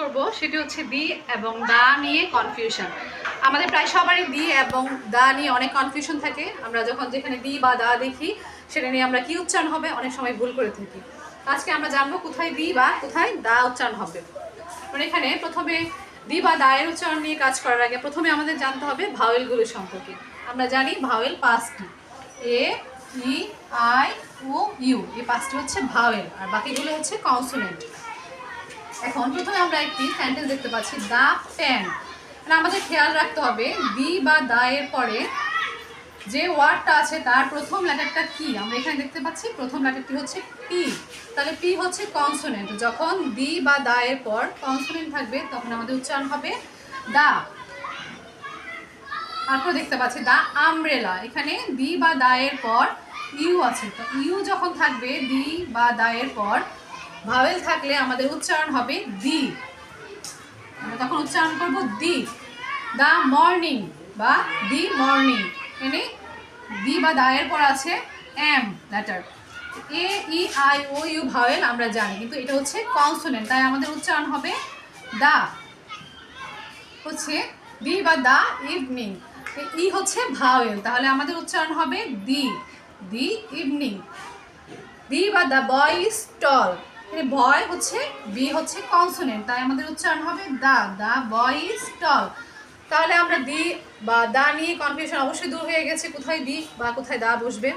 করব সেটি হচ্ছে দি এবং দা নিয়ে কনফিউশন আমাদের প্রায় সবারই দি এবং দা নিয়ে অনেক কনফিউশন থাকে। আমরা যখন যেখানে দি বা দা দেখি, সেটা নিয়ে আমরা কি উচ্চারণ হবে? অনেক সময় ভুল করে থাকি। আজকে আমরা জানব কোথায় দি বা কোথায় দা উচ্চারণ হবে। মানে এখানে প্রথমে দি বা দায়ের উচ্চারণ নিয়ে কাজ করার আগে প্রথমে আমাদের জানতে হবে ভাওয়েলগুলো সম্পর্কে। আমরা জানি ভাওয়েল পাঁচটি। A, E, I O U. এই পাঁচটি হচ্ছে ভাওয়েল। আর বাকিগুলো হচ্ছে কনসোনেন্ট এখন প্রথমে আমরা একটি সেন্টেন্স দেখতে পাচ্ছি, দা প্যান মানে আমাদের খেয়াল রাখতে হবে, দি বা দা এর পরে যে ওয়ার্ডটা আছে তার প্রথম লেটারটা কি? আমরা এখানে দেখতে পাচ্ছি, প্রথম লেটারটি হচ্ছে পি তাহলে পি হচ্ছে কনসোনেন্ট যখন দি বা দা এর পর কনসোনেন্ট থাকবে, তখন আমাদের উচ্চারণ হবে দা তারপর দেখতে পাচ্ছি, দা আমব্রেলা এখানে দি বা দা এর পর ইউ আছে। তো ইউ যখন থাকবে, দি বা দা এর পর ভাওয়েল থাকলে আমাদের উচ্চারণ হবে দি। আমরা তখন উচ্চারণ করব দি। দা মর্নিং বা দি মর্নিং। এনে দি বা দা এর পর আছে M, letter. A, E, I, O, U, vowel আমরা জানি, কিন্তু এটা হচ্ছে কনসোনেন্ট, তাই আমাদের উচ্চারণ হবে দা। হচ্ছে দি বা দা ইভিনিং। ই হচ্ছে ভাওয়েল, তাহলে আমাদের উচ্চারণ হবে দি। দি ইভিনিং। দি বা দ্য বয় ইজ টল মানে বয় হচ্ছে বি হচ্ছে কনসোনেন্ট তাই আমাদের উচ্চারণ হবে দা দা বয় ইজ টল তাহলে আমরা দি বা দা নিয়ে কনফিউশন অবশ্যই দূর হয়ে গেছে, কোথায় দি বা কোথায় দা বসবে?